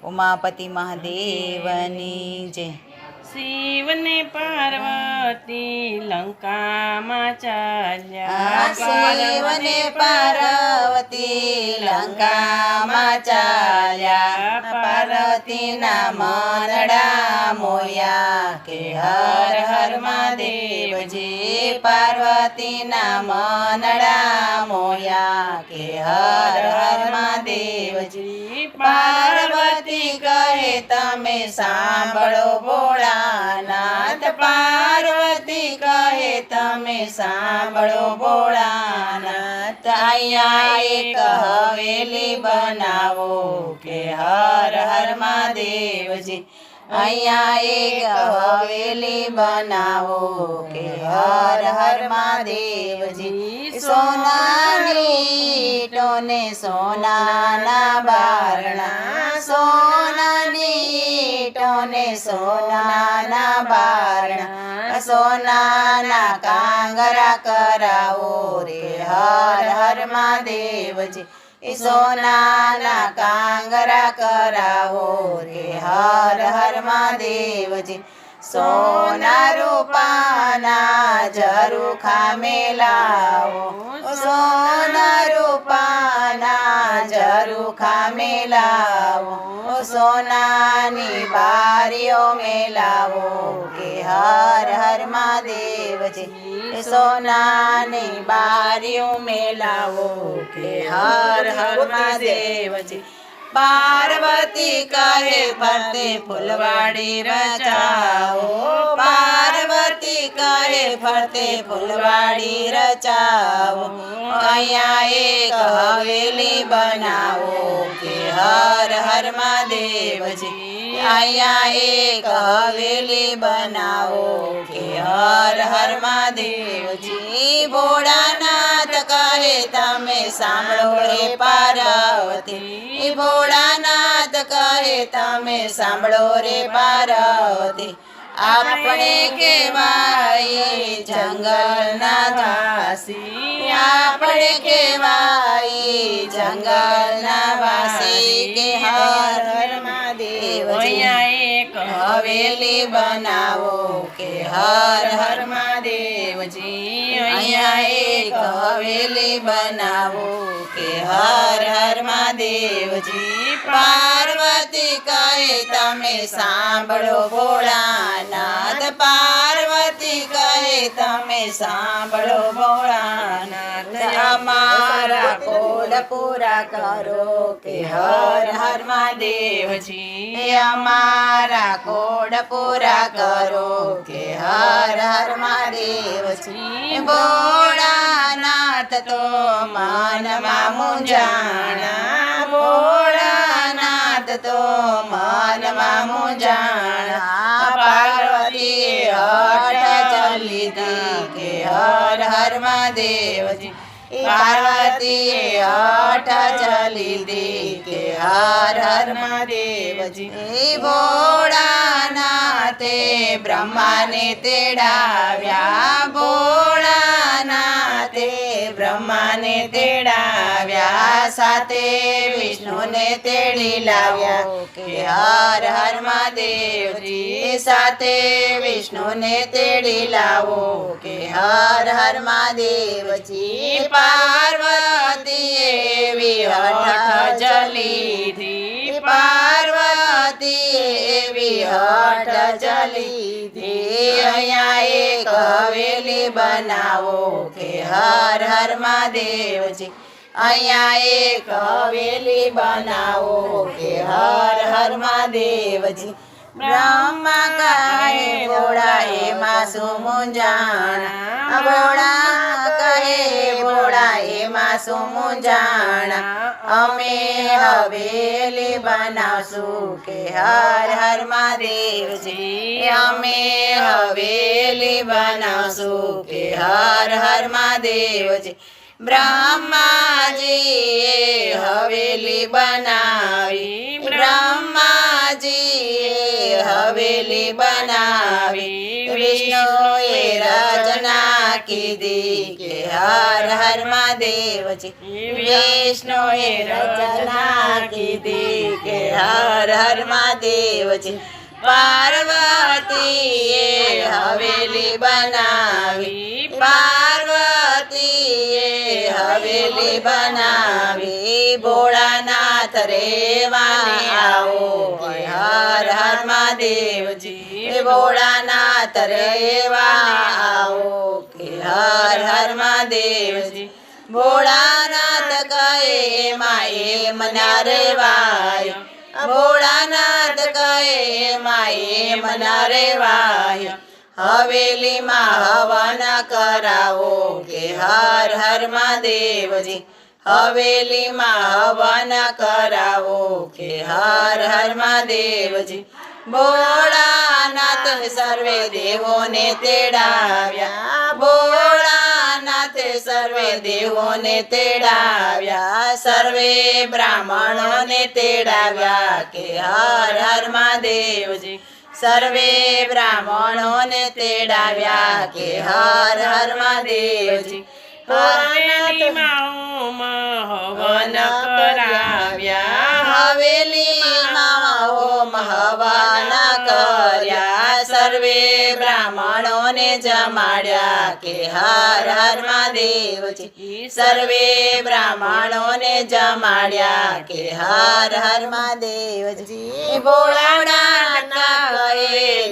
ઉમાપતિ મહાદેવની જય શિવને પાર્વતી લંકામાં ચાલ્યા શિવને પાર્વતી લંકામાં ચાલ્યા પાર્વતીના મનડા મોયા કે હર હર મહાદેવજી પાર્વતીના મનડા મોયા કે હર હર મહાદેવજી પાર્વતી કહે તમે સાંભળો ભોળાનાથ, પાર્વતી કહે, તમે સાંભળો ભોળાનાથ, અહીંયા એક હવેલી બનાવો કે હર હર મહાદેવજી. અહીંયા એક હવેલી બનાવો કે હર હર મહાદેવજી. સોનાની ટોને સોનાના બારણા સોનાની ટોને સોનાના બારણા, સોનાના કાંગરા કરાવો રે. હર હર મહાદેવજી, એ સોનાના કાંગરા કરાવો રે. હર હર મહાદેવજી સોના રૂપાના મેલાવો સોના રૂપાના ઝરૂખા મેલાવો સોનાની બારીઓ મેલાવો કે હર હર મહાદેવજી. સોનાની બારીઓ મેલાવો કે હર હર મહાદેવજી. પાર્વતી કહે ફરતે ફૂલવાડી રચાઓ પાર્વતી કહે ફરતે ફૂલવાડી રચાઓ અહીંયા એક હવેલી બનાવો કે હર હર મહાદેવજી. અહીંયા એક હવેલી બનાવો કે હર હર મહાદેવજી. ભોળાનાથ કહે, તમે સાંભળો રે પાર્વતી. ભોળાનાથ કહે, તમે સાંભળો રે પાર્વતી. આપણે કેવાય જંગલના વાસી. આપણે કેવાય જંગલના વાસી કે હર હર અહીંયા એક હવેલી બનાવો કે હર હર મહાદેવજી. અહીંયા એક હવેલી બનાવો કે હર હર મહાદેવજી. પાર્વતી કહે, તમે સાંભળો ભોળાનાથ કહે તમે સાંભળો ભોળાનાથ, અમારા કોડ પૂરા કરો કે હર હર મહાદેવજી. અમારા કોડ પૂરા કરો કે હર હર મહાદેવજી. ભોળાનાથ તો માનમાં મુંજાણા ભોળાનાથ તો માનમાં મુંજાણા હર મહાદેવજી પાર્વતી હઠ ચલી કે હર હર મહાદેવજી. ભોળાનાથે બ્રહ્માને તેડાવ્યા. ભોળાનાથે બ્રહ્માને તેડાવ્યા, સાથે વિષ્ણુને તેડી લાવ્યા કે હર હર મહાદેવજી, સાથે વિષ્ણુને તેડી લાવો કે હર હર મહાદેવજી, પાર્વતીએ એવી હઠ એવી ચલી અહીંયા એક હવેલી બનાવો કે હર હર મહાદેવજી. અહીંયા એક હવેલી બનાવો કે હર હર મહાદેવજી. બ્રહ્મા કહે, ભોળા એમાં શું મુંજાણા ભોળા કહે, ભોળા એમાં શું મુંજાણા અમે હવેલી બનાવશું કે હર હર મહાદેવજી અમે હવેલી બનાવશું કે હર હર મહાદેવજી બ્રહ્માજીએ હવેલી બનાવી. બનાવી વિષ્ણુએ રચના કીધી કે હર હર મહાદેવજી. વિષ્ણુએ રચના કીધી કે હર હર મહાદેવજી. પાર્વતીએ હવેલી બનાવી. પાર્વતીએ હવેલી બનાવી, ભોળાનાથ રેવા આવો હર હર મહાદેવજી ભોળાનાથ રેવા આવો હર હર મહાદેવજી, ભોળાનાથ કહે, માએ એમ રેવાય ભોળાનાથ કહે, માએ રેવાય હવેલીમાં હવન કરાવો કે હર હર મહાદેવજી. હવેલીમાં હવન કરાવો કે હર હર મહાદેવજી. ભોળાનાથ સર્વે દેવોને તેડાવ્યા. ભોળાનાથ સર્વે દેવોને તેડાવ્યા. સર્વે બ્રાહ્મણોને તેડાવ્યા કે હર હર મહાદેવજી. સર્વે બ્રાહ્મણોને તેડાવ્યા કે હર હર મહાદેવજી હવન કરાવ્યા હવેલીમાં હોમ હવન કર્યા સર્વે બ્રાહ્મણોને જમાડ્યા કે હર હર મહાદેવજી સર્વે બ્રાહ્મણોને જમાડ્યા કે હર હર મહાદેવજી ભોળાનાથ કહે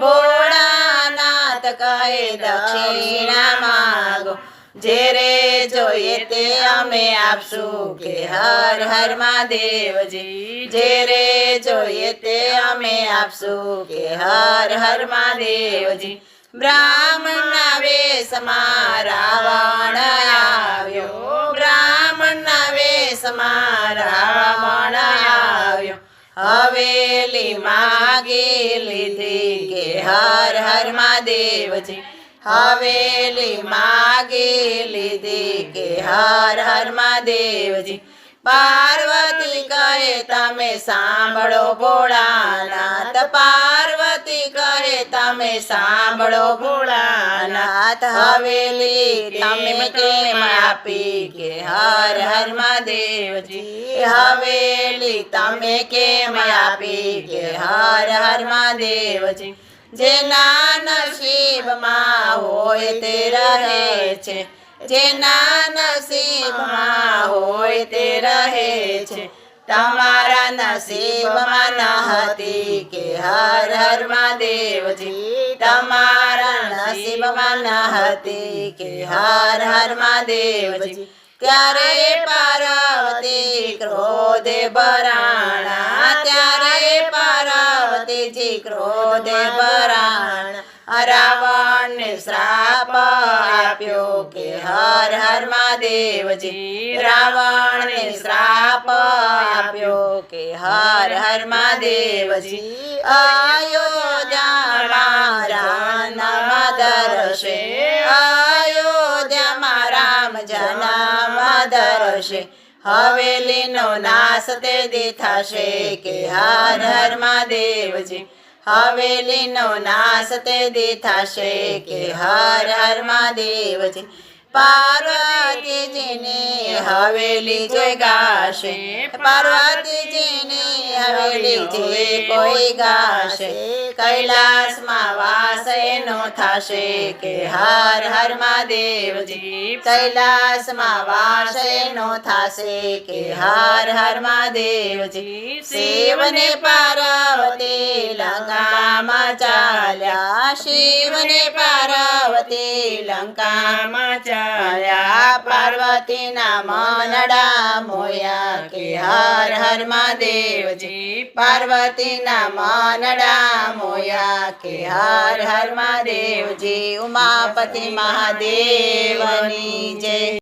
ભોળાનાથ કહે દક્ષિણ માગો જે રે જોઈએ તે અમે આપશું કે હર હર મહાદેવજી. જે રે જોઈએ તે અમે આપશું કે હર હર મહાદેવજી. બ્રાહ્મણના વેશમાં રાવણ આવ્યો. બ્રાહ્મણના વેશમાં રાવણ હવેલી માગી લીધી કે હર હર મહાદેવજી હવેલી માગી લીધી કે હર હર મહાદેવજી પાર્વતી કહે, તમે સાંભળો ભોળાનાથ. પાર્વતી કહે, તમે સાંભળો ભોળાનાથ હવેલી તમે કેમ આપી કે હર હર મહાદેવજી? હવેલી તમે કેમ આપી કે હર હર મહાદેવજી? જેના નસીબમાં હોય તે રહે છે. જેના નસીબમાં હોય તે રહે છે. તમારા નસીબમાં ન હતી કે હર હર મહાદેવજી. તમારા નસીબમાં ન હતી કે હર હર મહાદેવજી. ત્યારે પાર્વતી ક્રોધે ભરાણા, ત્યારે પાર્વતીજી ક્રોધે રાવણને શ્રાપ આપ્યો કે હર હર મહાદેવજી. રાવણને શ્રાપ આપ્યો કે હર હર મહાદેવજી. અયોધ્યામાં રામ ધરશે અયોધ્યામાં રામ જન્મ ધરશે હવેલીનો નાશ તે થશે કે હર હર મહાદેવજી. હવેલીનો નાશ તે દી થશે કે હર હર મહાદેવજી પાર્વતીજીની હવેલી જોઈ ગાશે. પાર્વતીજીની હવેલી જે કોઈ ગાશે. કૈલાસમાં વાસ એનો થશે કે હર હર મહાદેવજી? કૈલાસમાં વાસ એનો થશે કે હર હર મહાદેવજી? શિવને પાર્વતી લંકામાં ચાલ્યા. શિવને પાર્વતી લંકામાં ચાલ્યા. પાર્વતીના મનડા મોયા કે હર હર મહાદેવજી? પાર્વતીના મનડા મોયા કે હર હર મહાદેવજી ઉમાપતિ મહાદેવની જય.